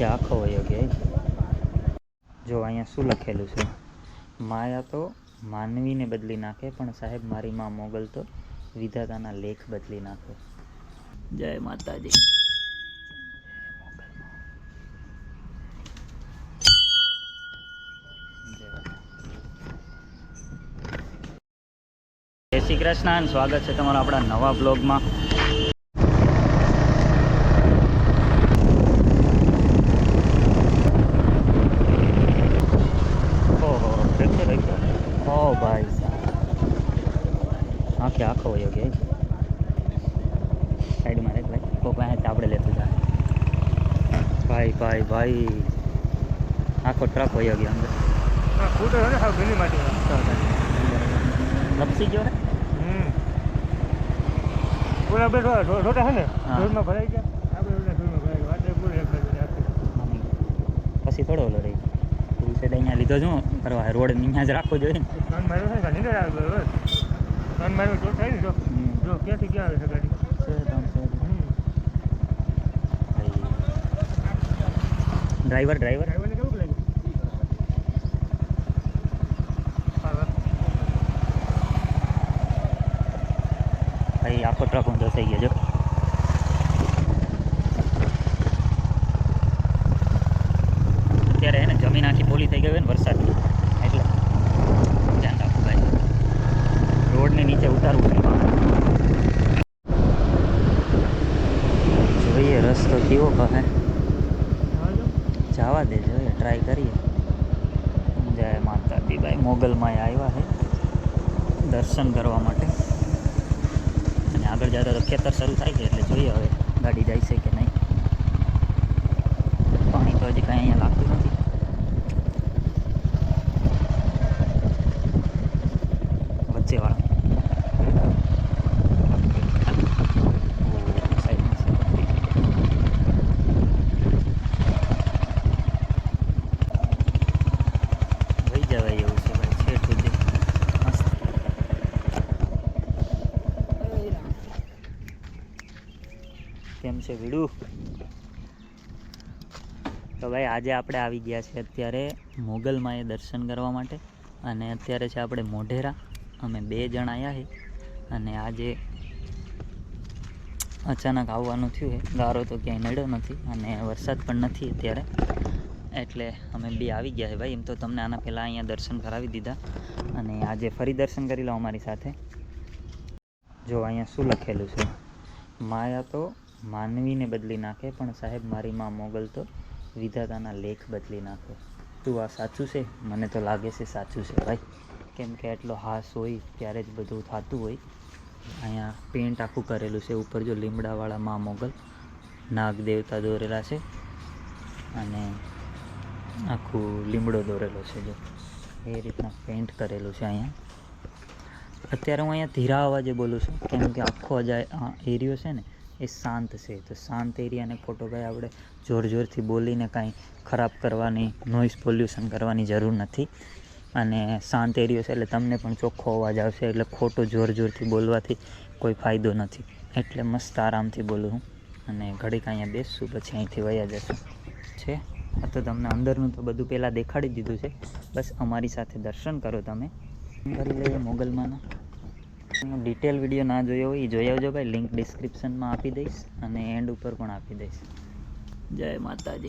આખે આખો વયો ગયો જો અહીંયા શું લખેલું છે? માયા તો માનવીને બદલી નાખે, પણ સાહેબ મારી માં મોગલ તો વિધાતાના લેખ બદલી નાખે. જય માતાજી. જય શ્રી કૃષ્ણ. સ્વાગત છે તમારા આપણા નવા બ્લોગમાં ઓહો દેખો દેખો ઓ ભાઈ સાહેબ આખે આખો વયો ગયો સાઈડમાં રે ભાઈ કોક પાસે આપણે લેતું જાય ભાઈ ભાઈ ભાઈ આખો ટ્રક વયો ગયો અંદર હા ફૂટો છે ને સાવ ભીની માટી લપસી ગયો ને પૂરા બે રોટા છે ને હા. ધૂળમાં ભરાઈ ગયા આપણે ઓલા ધૂળમાં ભરાઈ ગયા વાટે પૂરી એક બાજુ રાખી પછી થોડો ઓલો રહી એ સાઈડ અહીંયા લીધો શું કરવા રોડ અહીંયા જ રાખવો જોઈએ ને. કાન માર્યો છે ને નીંદર આવે બરોબર? કાન માર્યો તો થાય ને જો. હમ. જો ક્યાંથી ક્યાં આવે છે ગાડી છે ત્રણ છે. હમ. ભાઈ. ડ્રાઈવર ડ્રાઈવર ડ્રાઈવરને કેવું લાગ્યું હા, હા. ભાઈ આખો ટ્રક ઊંધો થઈ ગયો જો અત્યારે એને જમીન આખી પોલી થઈ ગઈ હોય ને વરસાદની. એટલે ધ્યાન રાખવું ભાઈ. રોડને નીચે ઉતારવું નહીં જોઈએ રસ્તો કેવો કહે હા, જો. જવા દે જોઈએ ટ્રાય કરીએ જય માતાજી ભાઈ મોગલમાં આવ્યા છે દર્શન કરવા માટે. અને આગળ જતા તો ખેતર શરૂ થાય છે એટલે જોઈએ હવે ગાડી જાય છે કે નહીં. પાણી તો હજી કાંઈ અહીંયા લાગતું નથી. વચ્ચેવાળા ઓ, સાઈડમાં છે. વહી જવાય એવું છે ભાઈ છેઠ સુધી મસ્ત કેમ છે ભીડું તો ભાઈ, આજે આપણે આવી ગયા છે અત્યારે મોગલમાએ દર્શન કરવા માટે. અને અત્યારે છે આપણે મોઢેરા. અમે બે જણ આવ્યા છે અને આજે અચાનક આવવાનું થયું છે ગારો તો ક્યાંય નડ્યો નથી અને વરસાદ પણ નથી અત્યારે. એટલે અમે બે આવી ગયા છે ભાઈ. એમ તો તમને આના પહેલાં અહીંયા દર્શન કરાવી દીધા. અને આજે ફરી દર્શન કરી લો અમારી સાથે. જો અહીંયા શું લખેલું છે? માયા તો માનવીને બદલી નાખે, પણ સાહેબ મારી માં મોગલ તો વિધાતાના લેખ બદલી નાખે. તું આ સાચું છે? મને તો લાગે છે સાચું છે. ભાઈ, કેમ કે એટલો હાસ હોય, ત્યારે જ બધું થતું હોય. અહીંયા પેન્ટ આખું કરેલું છે, ઉપર જો લીમડાવાળા મા મોગલ નાગ દેવતા દોરેલા છે અને આખું લીમડો દોરેલો છે જો. એ રીતના પેન્ટ કરેલું છે અહીંયા. અત્યારે હું અહીંયા ધીરા અવાજે બોલું છું, કેમ કે આખો અજાય એરિયો છે ને એ શાંત છે. તો શાંત એરિયાને ખોટો ભાઈ આપણે જોર જોરથી બોલીને કાંઈ ખરાબ કરવાની નોઇઝ પોલ્યુશન કરવાની જરૂર નથી. અને શાંત એરિયો છે એટલે તમને પણ ચોખ્ખો અવાજ આવશે. એટલે ખોટો જોર જોરથી બોલવાથી કોઈ ફાયદો નથી. એટલે મસ્ત આરામથી બોલું હું. અને ઘડીક અહીંયા બેસશું પછી અહીંથી વયા જશું. છે? આ તો તમને અંદરનું તો બધું પહેલાં દેખાડી દીધું છે. બસ અમારી સાથે દર્શન કરો તમે. મોગલમાંના. ડિટેલ વીડિયો ના જોયો હોય, એ જોઈ આવજો ભાઈ. લિંક ડિસ્ક્રિપ્શનમાં આપી દઈશ અને એન્ડ ઉપર પણ આપી દઈશ. જય માતાજી.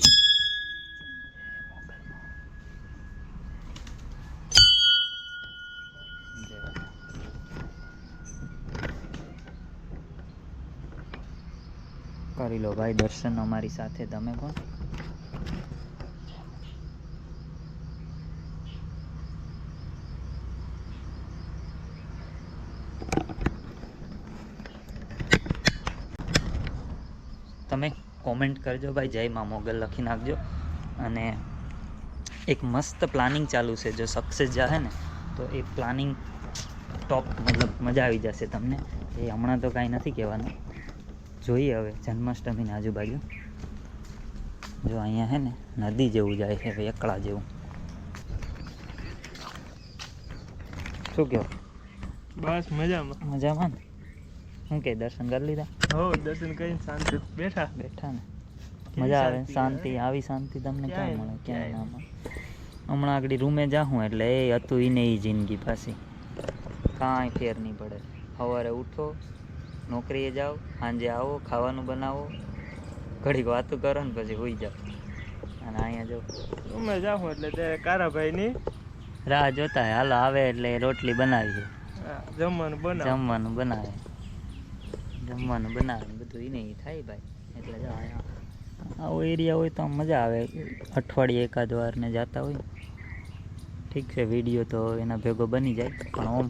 કરી લો ભાઈ, દર્શન અમારી સાથે, તમે પણ તમે કોમેન્ટ કરજો ભાઈ. જય મા મોગલ લખી નાખજો. અને એક મસ્ત પ્લાનિંગ ચાલુ છે. જો સક્સેસ જશે ને તો એ પ્લાનિંગ ટોપ મતલબ મજા આવી જશે તમને. એ હમણાં તો કાંઈ નથી કહેવાનું. જોઈએ હવે જન્માષ્ટમીની આજુબાજુ. જો અહીંયા હે ને નદી જેવું જાય છે એકળા જેવું. શું કહો? બસ મજામાં. મજામાં ને? શું કે દર્શન કરી લીધા? હો દર્શન કરીને શાંતિ બેઠા. બેઠા ને? મજા આવે શાંતિ આવી શાંતિ તમને ક્યાં ક્યાંય મળે ક્યાંય ના મળે. હમણાં આગળ રૂમે જાઉં એટલે એ હતું એને એ જિંદગી પાછી. કાંઈ ફેર નહીં પડે. સવારે ઉઠો નોકરીએ જાઓ સાંજે આવો ખાવાનું બનાવો ઘડીક વાતો કરો ને પછી હોઈ જાઓ. અને અહીંયા જો. રૂમે જાઉં એટલે ત્યારે કારાભાઈની રાહ જોતા હાલો આવે એટલે રોટલી બનાવીએ. આ જમવાનું બનાવે. જમવાનું બનાવે. જમવાનું બનાવે બધું એને ઈ થાય ભાઈ. એટલે જાઓ અહીંયા. આવો એરિયા હોય તો મજા આવે. અઠવાડિયે એકાદ વાર ને જતા હોય. ઠીક છે વીડિયો તો એના ભેગો બની જાય, પણ ઓમ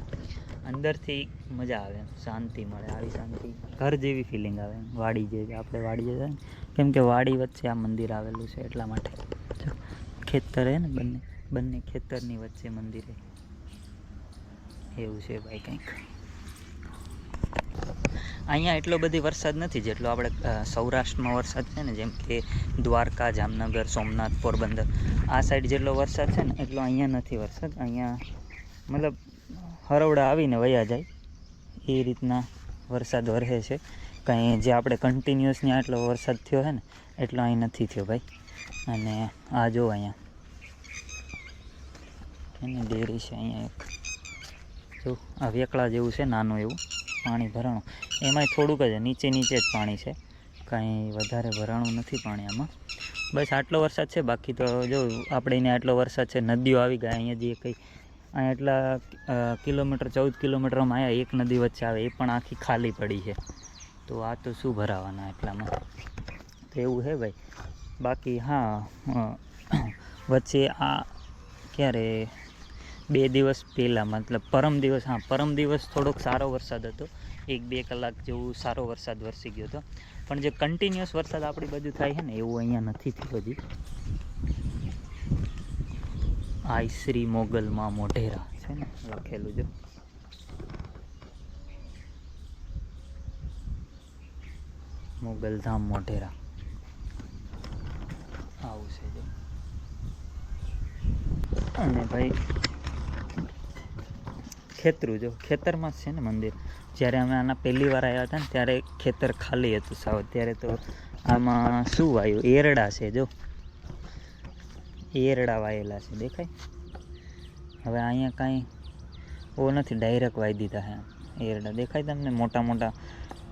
અંદરથી મજા આવે શાંતિ મળે, આવી શાંતિ. ઘર જેવી ફિલિંગ આવે વાડી જેવી આપણે વાડી ને, કેમ કે વાડી વચ્ચે આ મંદિર આવેલું છે એટલા માટે. ખેતર હે ને બંને બંને ખેતરની વચ્ચે મંદિર એવું છે ભાઈ કંઈક. અહીંયા એટલો બધી વરસાદ નથી જેટલો આપણે સૌરાષ્ટ્રમાં વરસાદ છે ને, જેમ કે દ્વારકા, જામનગર, સોમનાથ, પોરબંદર, આ સાઈડ જેટલો વરસાદ છે ને, એટલો અહીંયા નથી વરસાદ. અહીંયા મતલબ હરવડા આવીને વયા જાય. એ રીતના વરસાદ વરસે છે. કાંઈ જે આપણે કન્ટિન્યુઅસની આટલો વરસાદ થયો છે ને, એટલો અહીં નથી થયો ભાઈ. અને આ જો અહીંયા. એની ડેરી છે અહીંયા એક. જો, આ વેકળા જેવું છે, નાનું એવું. પાણી ભરાણું એમાંય થોડુંક જ નીચે નીચે જ પાણી છે. કાંઈ વધારે ભરાણું નથી પાણી આમાં. બસ આટલો વરસાદ છે. બાકી તો જો આપણે એને આટલો વરસાદ છે, નદીઓ આવી ગયા. અહીંયા જે કંઈ, અહીંયા એટલા કિલોમીટર, ચૌદ કિલોમીટરમાં અહીંયા એક નદી વચ્ચે આવે, એ પણ આખી ખાલી પડી છે. તો આ તો શું ભરાવાના એટલામાં? તો એવું છે ભાઈ. બાકી હા વચ્ચે આ ક્યારે? બે દિવસ પહેલાં, મતલબ પરમ દિવસ, હા, પરમ દિવસ થોડોક સારો વરસાદ હતો. એક બે કલાક જેવું સારો વરસાદ વરસી ગયો હતો. પણ જે કન્ટિન્યુઅસ વરસાદ આપણી બાજુ થાય છે ને, એવું અહીંયા નથી થયું હજી. આઈ શ્રી મોગલમાં મોઢેરા છે ને, લખેલું જો મોગલધામ મોઢેરા. આવું છે જો. અને ભાઈ ખેતરું જો, ખેતરમાં જ છે ને મંદિર. જ્યારે અમે આના પહેલી વાર આવ્યા હતા ને, ત્યારે ખેતર ખાલી હતું સાવ. ત્યારે તો આમાં શું વાયું? એરડા છે જો. એરડા વાયેલા છે, દેખાય? હવે અહીંયા કાંઈ ઓ નથી ડાયરેક્ટ વાઈ દીધા છે આમ. એરડા. દેખાય તમને? મોટા મોટા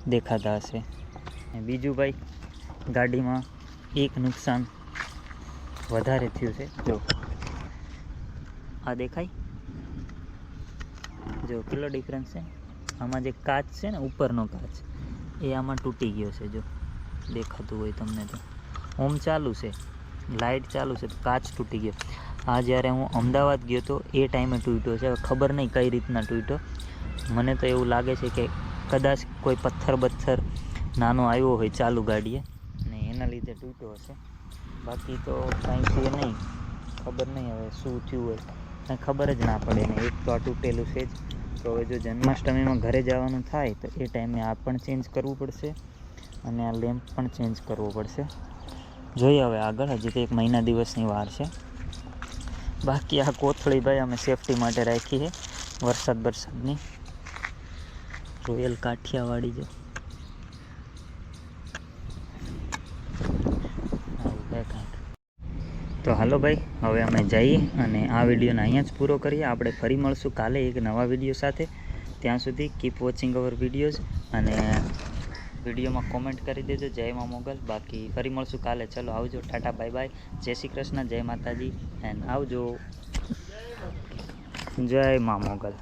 દેખાતા હશે. અને બીજું ભાઈ, ગાડીમાં એક નુકસાન વધારે થયું છે. જો. આ દેખાય? જો કેટલો ડિફરન્સ છે? આમાં જે કાચ છે ને, ઉપરનો કાચ, એ આમાં તૂટી ગયો છે, જો. દેખાતું હોય તમને તો. ઓમ ચાલુ છે. લાઇટ ચાલુ છે, તો કાચ તૂટી ગયો. આ જ્યારે હું અમદાવાદ ગયો તો, એ ટાઈમે તૂટ્યો છે. ખબર નહીં કઈ રીતના તૂટ્યો. મને તો એવું લાગે છે કે કદાચ કોઈ પથ્થર બથ્થર નાનો આવ્યો હોય ચાલુ ગાડીએ, ને એના લીધે તૂટ્યો હશે. બાકી તો કાંઈ છે નહીં. ખબર નહીં હવે શું થયું હોય. કાંઈ ખબર જ ના પડે ને. એક તો આ તૂટેલું છે જ. તો હવે જો જન્માષ્ટમીમાં ઘરે જવાનું થાય તો એ ટાઈમે આ પણ ચેન્જ કરવું પડશે અને આ લેમ્પ પણ ચેન્જ કરવો પડશે. જોઈએ હવે આગળ, હજી તો એક મહિના દિવસની વાર છે. બાકી આ કોથળી ભાઈ અમે સેફટી માટે રાખી છે વરસાદ વરસાદની રોયલ કાઠિયાવાડી જો આવું છે કાંઈક તો હાલો ભાઈ, હવે અમે જઈએ અને આ વિડીયોને અહીંયા જ પૂરો કરીએ. આપણે ફરી મળશું કાલે એક નવા વીડિયો સાથે. ત્યાં સુધી કીપ વોચિંગ અવર વિડીયોઝ અને વિડીયોમાં કોમેન્ટ કરી દેજો. જય મા મોગલ. બાકી ફરી મળશું કાલે. ચલો, આવજો. ટાટા બાય બાય જય શ્રી કૃષ્ણ, જય માતાજી. એન્ડ આવજો. જય મા મોગલ.